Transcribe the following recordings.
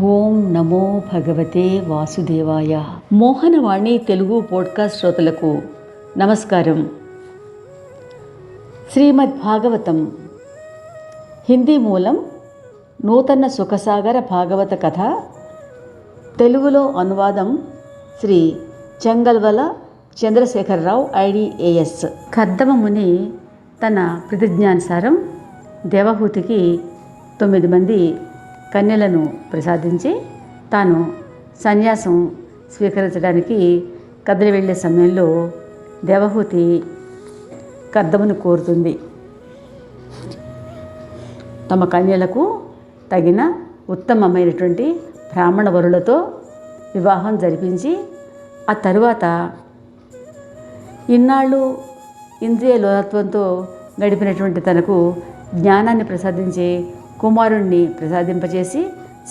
ఓం నమో భగవతే వాసుదేవాయ. మోహనవాణి తెలుగు పోడ్కాస్ట్ శ్రోతలకు నమస్కారం. శ్రీమద్ భాగవతం. హిందీ మూలం నూతన సుఖసాగర భాగవత కథ. తెలుగులో అనువాదం శ్రీ చెంగల్వల చంద్రశేఖరరావు ఐడిఏఎస్ కద్దమ ముని తన ప్రతిజ్ఞానుసారం దేవహూతికి తొమ్మిది మంది కన్యలను ప్రసాదించి తాను సన్యాసం స్వీకరించడానికి కదిలి వెళ్ళే సమయంలో దేవహూతి కద్దమును కోరుతుంది. తమ కన్యలకు తగిన ఉత్తమమైనటువంటి బ్రాహ్మణ వరులతో వివాహం జరిపించి ఆ తరువాత ఇన్నాళ్ళు ఇంద్రియ లోలత్వంతో గడిపినటువంటి తనకు జ్ఞానాన్ని ప్రసాదించే కుమారుణ్ణి ప్రసాదింపజేసి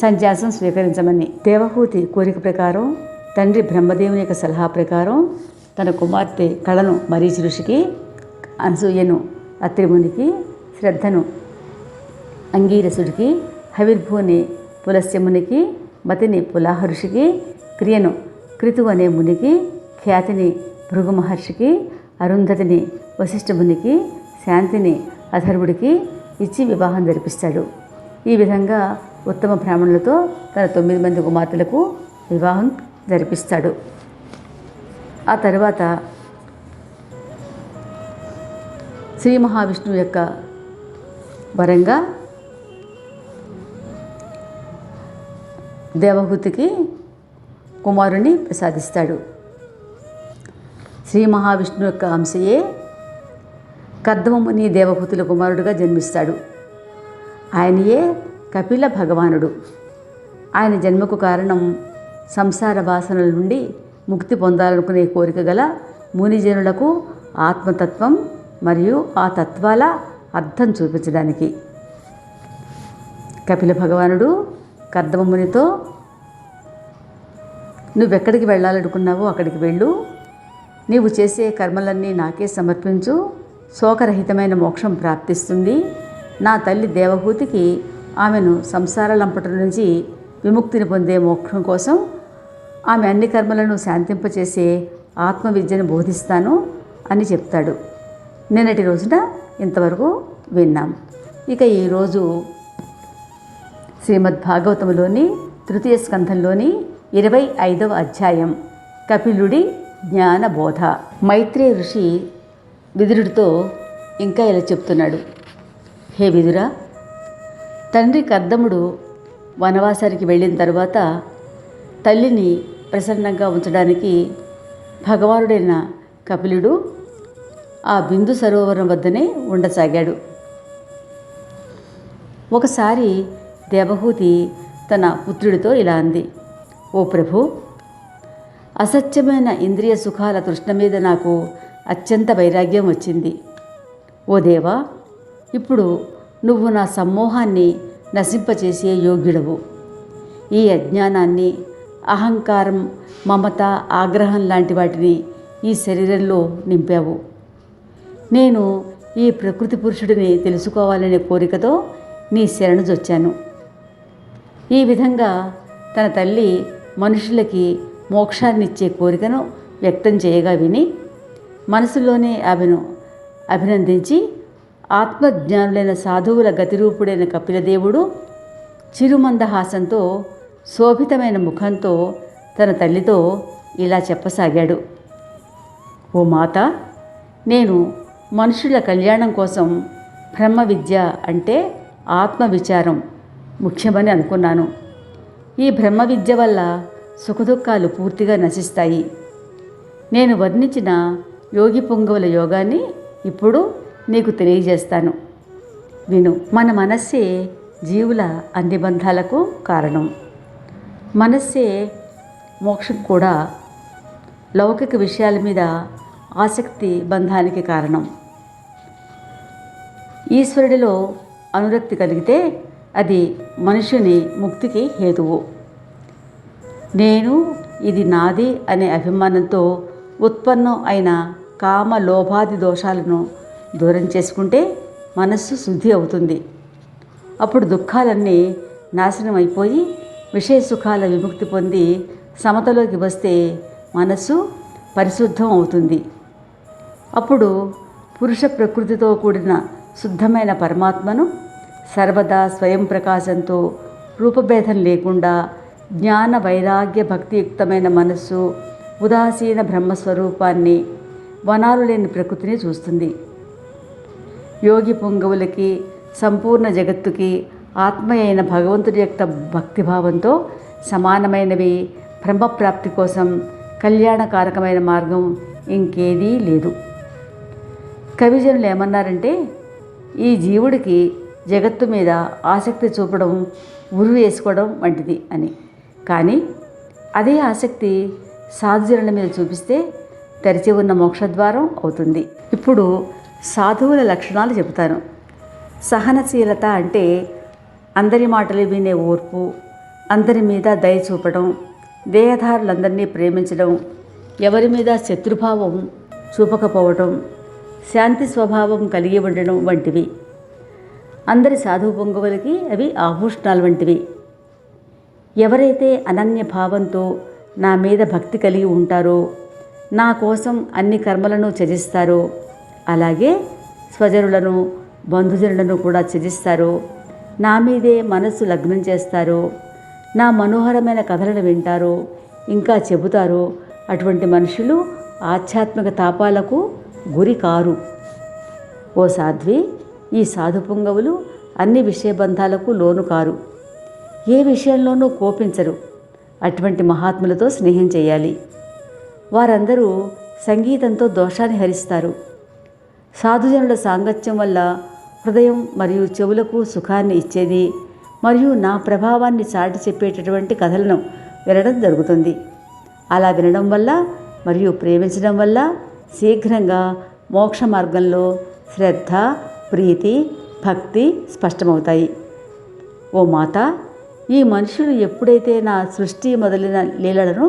సన్యాసం స్వీకరించమని దేవహూతి కోరిక ప్రకారం తండ్రి బ్రహ్మదేవుని యొక్క సలహా ప్రకారం తన కుమార్తె కళను మరీచి ఋషికి అనసూయను అత్రిమునికి శ్రద్ధను అంగీరసుడికి హవిర్భూని పులస్యమునికి మతిని పులాహ ఋషికి క్రియను క్రితు అనే మునికి ఖ్యాతిని భృగు మహర్షికి అరుంధతిని వశిష్ఠమునికి శాంతిని అధర్వుడికి ఇచ్చి వివాహం జరిపిస్తాడు. ఈ విధంగా ఉత్తమ బ్రాహ్మణులతో తన తొమ్మిది మంది కుమార్తెలకు వివాహం జరిపిస్తాడు. ఆ తర్వాత శ్రీ మహావిష్ణువు యొక్క వరంగా దేవహూతికి కుమారుని ప్రసాదిస్తాడు. శ్రీ మహావిష్ణువు యొక్క అంశయే కర్ధవముని దేవహూతుల కుమారుడుగా జన్మిస్తాడు. ఆయనయే కపిల భగవానుడు. ఆయన జన్మకు కారణం సంసార వాసనల నుండి ముక్తి పొందాలనుకునే కోరిక గల మునిజనులకు ఆత్మతత్వం మరియు ఆ తత్వాల అర్థం చూపించడానికి. కపిల భగవానుడు కర్దమమునితో నువ్వెక్కడికి వెళ్ళాలనుకున్నావో అక్కడికి వెళ్ళు. నీవు చేసే కర్మలన్నీ నాకే సమర్పించు. శోకరహితమైన మోక్షం ప్రాప్తిస్తుంది. నా తల్లి దేవహూతికి ఆమెను సంసార లంపట నుంచి విముక్తిని పొందే మోక్షం కోసం ఆమె అన్ని కర్మలను శాంతింపచేసే ఆత్మవిద్యను బోధిస్తాను అని చెప్తాడు. నిన్నటి రోజున ఇంతవరకు విన్నాం. ఇక ఈరోజు శ్రీమద్భాగవతములోని తృతీయ స్కంధంలోని ఇరవై ఐదవ అధ్యాయం కపిలుడి జ్ఞానబోధ. మైత్రే ఋషి విదురుడితో ఇంకా ఇలా చెప్తున్నాడు. హే విదురా తండ్రి కర్దముడు వనవాసానికి వెళ్ళిన తర్వాత తల్లిని ప్రసన్నంగా ఉంచడానికి భగవానుడైన కపిలుడు ఆ బిందు సరోవరం వద్దనే ఉండసాగాడు. ఒకసారి దేవహూతి తన పుత్రుడితో ఇలా అంది ఓ ప్రభు అసత్యమైన ఇంద్రియ సుఖాల తృష్ణ మీద నాకు అత్యంత వైరాగ్యం వచ్చింది. ఓ దేవా ఇప్పుడు నువ్వు నా సమ్మోహాన్ని నశింపచేసే యోగ్యుడవు. ఈ అజ్ఞానాన్ని అహంకారం మమత ఆగ్రహం లాంటి వాటిని ఈ శరీరంలో నింపావు. నేను ఈ ప్రకృతి పురుషుడిని తెలుసుకోవాలనే కోరికతో నీ శరణు జొచ్చాను. ఈ విధంగా తన తల్లి మనుషులకి మోక్షాన్నిచ్చే కోరికను వ్యక్తం చేయగా విని మనసులోనే అభిను అభినందించి ఆత్మజ్ఞానులైన సాధువుల గతిరూపుడైన కపిలదేవుడు చిరుమందహాసంతో శోభితమైన ముఖంతో తన తల్లితో ఇలా చెప్పసాగాడు. ఓ మాత నేను మనుషుల కళ్యాణం కోసం బ్రహ్మ విద్య అంటే ఆత్మవిచారం ముఖ్యమని అనుకున్నాను. ఈ బ్రహ్మ విద్య వల్ల సుఖదుఖాలు పూర్తిగా నశిస్తాయి. నేను వర్ణించిన యోగి పొంగవుల యోగాన్ని ఇప్పుడు నీకు తెలియజేస్తాను. విను మన మనస్సే జీవుల అన్ని బంధాలకు కారణం. మనస్సే మోక్షం కూడా లౌకిక విషయాల మీద ఆసక్తి బంధానికి కారణం. ఈశ్వరుడిలో అనురక్తి కలిగితే అది మనుషుని ముక్తికి హేతువు. నేను ఇది నాది అనే అభిమానంతో ఉత్పన్నం అయిన కామ లోభాది దోషాలను దూరం చేసుకుంటే మనస్సు శుద్ధి అవుతుంది. అప్పుడు దుఃఖాలన్నీ నాశనం అయిపోయి విషయ సుఖాల విముక్తి పొంది సమతలోకి వస్తే మనస్సు పరిశుద్ధం అవుతుంది. అప్పుడు పురుష ప్రకృతితో కూడిన శుద్ధమైన పరమాత్మను సర్వదా స్వయం ప్రకాశంతో రూపభేదం లేకుండా జ్ఞాన వైరాగ్య భక్తియుక్తమైన మనస్సు ఉదాసీన బ్రహ్మస్వరూపాన్ని వనాలు లేని ప్రకృతిని చూస్తుంది. యోగి పొంగవులకి సంపూర్ణ జగత్తుకి ఆత్మ అయిన భగవంతుడి యొక్క భక్తిభావంతో సమానమైనవి బ్రహ్మప్రాప్తి కోసం కళ్యాణకారకమైన మార్గం ఇంకేదీ లేదు. కవిజనులు ఏమన్నారంటే ఈ జీవుడికి జగత్తు మీద ఆసక్తి చూపడం ఉరు వేసుకోవడం వంటిది అని. కానీ అదే ఆసక్తి సాధుజనుల మీద చూపిస్తే తెరిచి ఉన్న మోక్షద్వారం అవుతుంది. ఇప్పుడు సాధువుల లక్షణాలు చెబుతాను. సహనశీలత అంటే అందరి మాటలు వినే ఓర్పు అందరి మీద దయ చూపడం దేహదారులందరినీ ప్రేమించడం ఎవరి మీద శత్రుభావం చూపకపోవటం శాంతి స్వభావం కలిగి ఉండడం వంటివి. అందరి సాధువు పొంగవులకి అవి ఆభూషణాలు వంటివి. ఎవరైతే అనన్య భావంతో నా మీద భక్తి కలిగి ఉంటారో? నా కోసం అన్ని కర్మలను త్యజిస్తారో? అలాగే స్వజనులను బంధుజనులను కూడా త్యజిస్తారో? నా మీదే మనస్సు లగ్నం చేస్తారో? నా మనోహరమైన కథలను వింటారో? ఇంకా చెబుతారో? అటువంటి మనుషులు ఆధ్యాత్మిక తాపాలకు గురి కారు ఓ సాధ్వి ఈ సాధు పుంగవులు అన్ని విషయబంధాలకు లోను కారు ఏ విషయంలోనూ కోపించరు. అటువంటి మహాత్ములతో స్నేహం చేయాలి. వారందరూ సంగీతంతో దోషాన్ని హరిస్తారు. సాధుజనుల సాంగత్యం వల్ల హృదయం మరియు చెవులకు సుఖాన్ని ఇచ్చేది మరియు నా ప్రభావాన్ని చాటి చెప్పేటటువంటి కథలను వినడం జరుగుతుంది. అలా వినడం వల్ల మరియు ప్రేమించడం వల్ల శీఘ్రంగా మోక్ష మార్గంలో శ్రద్ధ ప్రీతి భక్తి స్పష్టమవుతాయి. ఓ మాత ఈ మనుషులు ఎప్పుడైతే నా సృష్టి మొదలైన లీలలను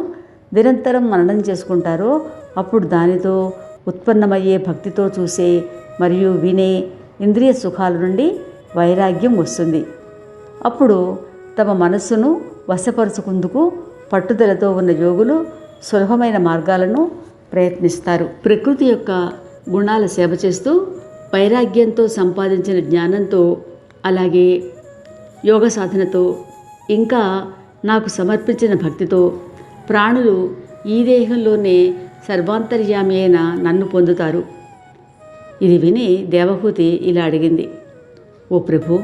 నిరంతరం మననం చేసుకుంటారో అప్పుడు దానితో ఉత్పన్నమయ్యే భక్తితో చూసే మరియు వినే ఇంద్రియ సుఖాల నుండి వైరాగ్యం వస్తుంది. అప్పుడు తమ మనస్సును వశపరుచుకుందుకు పట్టుదలతో ఉన్న యోగులు సులభమైన మార్గాలను ప్రయత్నిస్తారు. ప్రకృతి యొక్క గుణాల సేవ చేస్తూ వైరాగ్యంతో సంపాదించిన జ్ఞానంతో అలాగే యోగ సాధనతో ఇంకా నాకు సమర్పించిన భక్తితో ప్రాణులు ఈ దేహంలోనే సర్వాంతర్యామి అయిన నన్ను పొందుతారు. ఇది విని దేవహూతి ఇలా అడిగింది. ఓ ప్రభు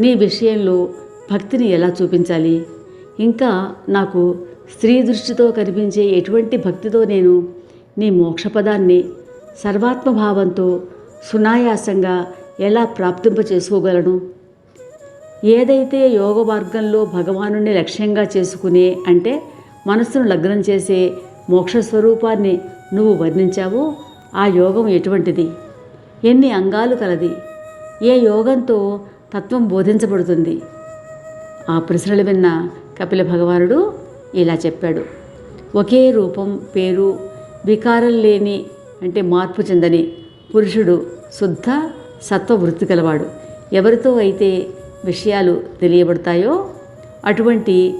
నీ విషయంలో భక్తిని ఎలా చూపించాలి? ఇంకా నాకు స్త్రీ దృష్టితో కనిపించే ఎటువంటి భక్తితో నేను నీ మోక్షపదాన్ని సర్వాత్మభావంతో సునాయాసంగా ఎలా ప్రాప్తింప చేసుకోగలను ఏదైతే యోగ మార్గంలో భగవానుని లక్ష్యంగా చేసుకునే అంటే మనస్సును లగ్నం చేసే మోక్ష స్వరూపాన్ని నువ్వు వర్ణించావో ఆ యోగం ఎటువంటిది? ఎన్ని అంగాలు కలది? ఏ యోగంతో తత్వం బోధించబడుతుంది? ఆ ప్రశ్నలు విన్న కపిల భగవానుడు ఇలా చెప్పాడు. ఒకే రూపం పేరు వికారం లేని అంటే మార్పు చెందని పురుషుడు శుద్ధ సత్వవృత్తి కలవాడు ఎవరితో అయితే విషయాలు తెలియబడతాయో అటువంటి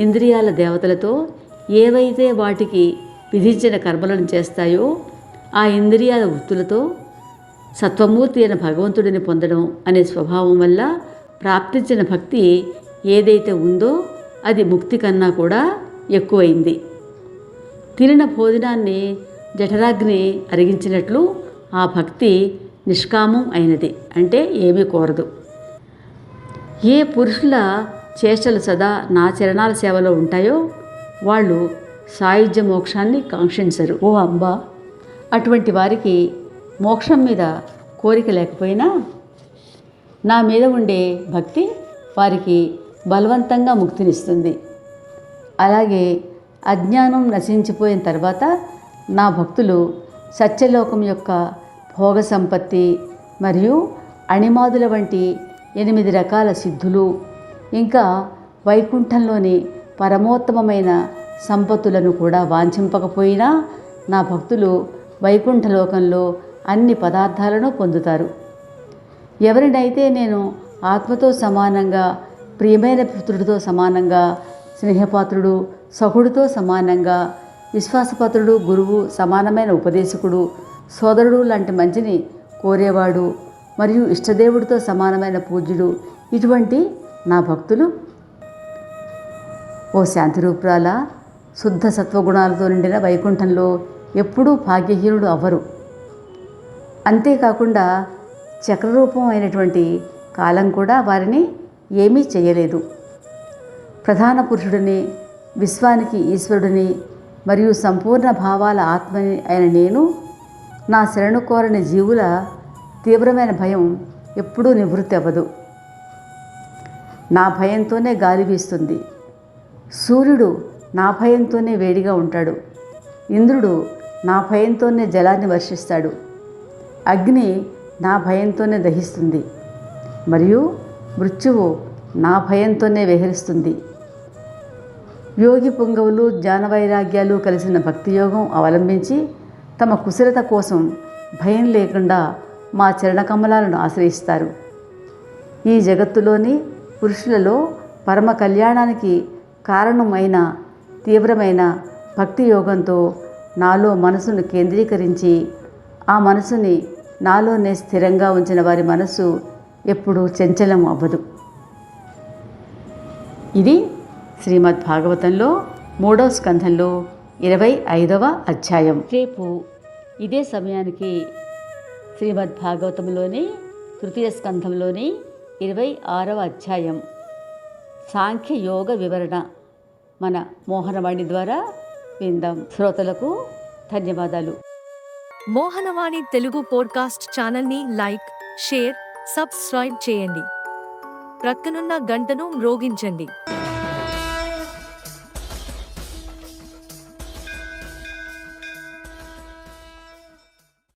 ఇంద్రియాల దేవతలతో ఏవైతే వాటికి విధించిన కర్మలను చేస్తాయో ఆ ఇంద్రియాల వృత్తులతో సత్వమూర్తి అయిన భగవంతుడిని పొందడం అనే స్వభావం వల్ల ప్రాప్తించిన భక్తి ఏదైతే ఉందో అది ముక్తి కన్నా కూడా ఎక్కువైంది. తినిన భోజనాన్ని జఠరాగ్ని అరిగించినట్లు ఆ భక్తి నిష్కామం అయినది. అంటే ఏమీ కోరదు. ఏ పురుషుల చేష్టలు సదా నా చరణాల సేవలో ఉంటాయో వాళ్ళు సాయుధ్య మోక్షాన్ని కాంక్షించరు. ఓ అంబా అటువంటి వారికి మోక్షం మీద కోరిక లేకపోయినా నా మీద ఉండే భక్తి వారికి బలవంతంగా ముక్తినిస్తుంది. అలాగే అజ్ఞానం నశించిపోయిన తర్వాత నా భక్తులు సత్యలోకం యొక్క భోగ సంపత్తి మరియు అణిమాదుల వంటి ఎనిమిది రకాల సిద్ధులు. ఇంకా వైకుంఠంలోని పరమోత్తమమైన సంపత్తులను కూడా వాంఛింపకపోయినా నా భక్తులు వైకుంఠలోకంలో అన్ని పదార్థాలను పొందుతారు. ఎవరినైతే నేను ఆత్మతో సమానంగా ప్రియమైన పుత్రుడితో సమానంగా స్నేహపాత్రుడు సహుడితో సమానంగా విశ్వాసపాత్రుడు గురువు సమానమైన ఉపదేశకుడు సోదరుడు లాంటి మంచిని కోరేవాడు మరియు ఇష్టదేవుడితో సమానమైన పూజ్యుడు. ఇటువంటి నా భక్తులు. ఓ శాంతిరూపురాల శుద్ధ సత్వగుణాలతో నిండిన వైకుంఠంలో ఎప్పుడూ భాగ్యహీనుడు అవ్వరు. అంతేకాకుండా చక్రరూపం అయినటువంటి కాలం కూడా వారిని ఏమీ చేయలేదు. ప్రధాన పురుషుడిని విశ్వానికి ఈశ్వరుడిని మరియు సంపూర్ణ భావాల ఆత్మని అయిన నేను నా శరణు కోరని జీవుల తీవ్రమైన భయం ఎప్పుడూ నివృత్తి అవ్వదు. నా భయంతోనే గాలి వీస్తుంది. సూర్యుడు నా భయంతోనే వేడిగా ఉంటాడు. ఇంద్రుడు నా భయంతోనే జలాన్ని వర్షిస్తాడు. అగ్ని నా భయంతోనే దహిస్తుంది. మరియు మృత్యువు నా భయంతోనే విహరిస్తుంది. యోగి పుంగవులు జ్ఞానవైరాగ్యాలు కలిసిన భక్తియోగం అవలంబించి తమ కుశలత కోసం భయం లేకుండా మా చరణకమలాలను ఆశ్రయిస్తారు. ఈ జగత్తులోని పురుషులలో పరమ కళ్యాణానికి కారణమైన తీవ్రమైన భక్తి యోగంతో నాలో మనసును కేంద్రీకరించి ఆ మనసుని నాలోనే స్థిరంగా ఉంచిన వారి మనసు ఎప్పుడూ చంచలం అవ్వదు. ఇది శ్రీమద్ భాగవతంలో మూడవ స్కంధంలో ఇరవై ఐదవ అధ్యాయం. రేపు ఇదే సమయానికి శ్రీమద్ భాగవతంలోని తృతీయ స్కంధంలోని ఇరవై ఆరవ అధ్యాయం. సాంఖ్య యోగ వివరణ మన మోహనవాణి ద్వారా విందాం. శ్రోతలకు ధన్యవాదాలు. మోహనవాణి తెలుగు పోడ్కాస్ట్ ఛానల్ని లైక్ షేర్ సబ్స్క్రైబ్ చేయండి. ప్రక్కనున్న గంటను మ్రోగించండి.